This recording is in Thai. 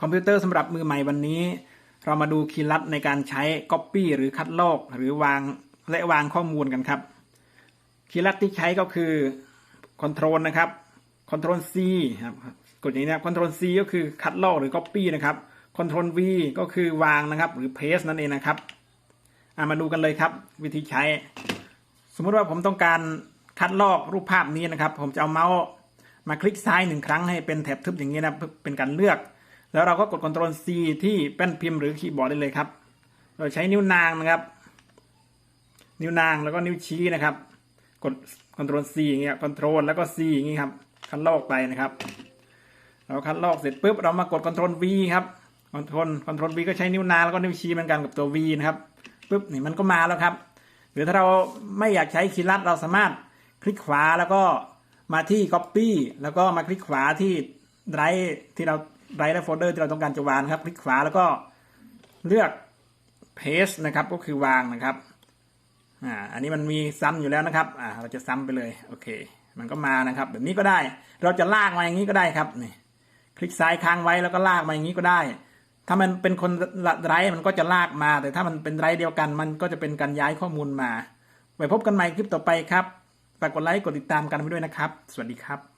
คอมพิวเตอร์สำหรับมือใหม่วันนี้ เรามาดูคีย์ลัดในการใช้ Copy หรือคัดลอกหรือวางและวางข้อมูลกันครับ คีย์ลัดที่ใช้ก็คือ Control นะครับ Control C ครับกดอย่างนี้นะ Control C ก็คือคัดลอกหรือ Copy นะครับ Control V ก็คือวางนะครับ หรือ Paste นั่นเองนะครับมาดูกันเลยครับ วิธีใช้ สมมุติว่าผมต้องการคัดลอกรูปภาพนี้นะครับ ผมจะเอาเมาส์มาคลิกซ้ายหนึ่งครั้งให้เป็นแถบทึบอย่างนี้นะเป็นการเลือก แล้วเราก็กด Ctrl C ที่แป้นพิมพ์หรือคีย์บอร์ดได้เลยครับ โดยใช้นิ้วนางนะครับ นิ้วนางแล้วก็นิ้วชี้นะครับ กด Ctrl C อย่างเงี้ย Ctrl แล้วก็ C อย่างงี้ครับ คัดลอกไปนะครับ เราคัดลอกเสร็จปุ๊บเรามากด Ctrl V ครับ Ctrl Ctrl V ก็ใช้นิ้วนางแล้วก็นิ้วชี้เหมือนกันกับตัว V นะครับปุ๊บนี่มันก็มาแล้วครับ หรือถ้าเราไม่อยากใช้คีย์ลัดเราสามารถคลิกขวาแล้วก็มาที่ Copy แล้วก็มาคลิกขวาที่ Drive ที่เรา Drive และโฟลเดอร์ที่เราต้องการจะวางครับ คลิกขวาแล้วก็เลือก Paste นะครับ ก็คือวางนะครับอ่าอันนี้มันมีซ้ำอยู่แล้วนะครับอ่าเราจะซ้ำไปเลยโอเค มันก็มานะครับ แบบนี้ก็ได้ เราจะลากมาอย่างนี้ก็ได้ครับนี่คลิกซ้ายค้างไว้แล้วก็ลากมาอย่างนี้ก็ได้ ถ้ามันเป็นคนไร้มันก็จะลากมา แต่ถ้ามันเป็นไร้เดียวกัน มันก็จะเป็นการย้ายข้อมูลมาไว้พบกันใหม่คลิปต่อไปครับฝากกดไลค์กดติดตามกันไปด้วยนะครับ สวัสดีครับ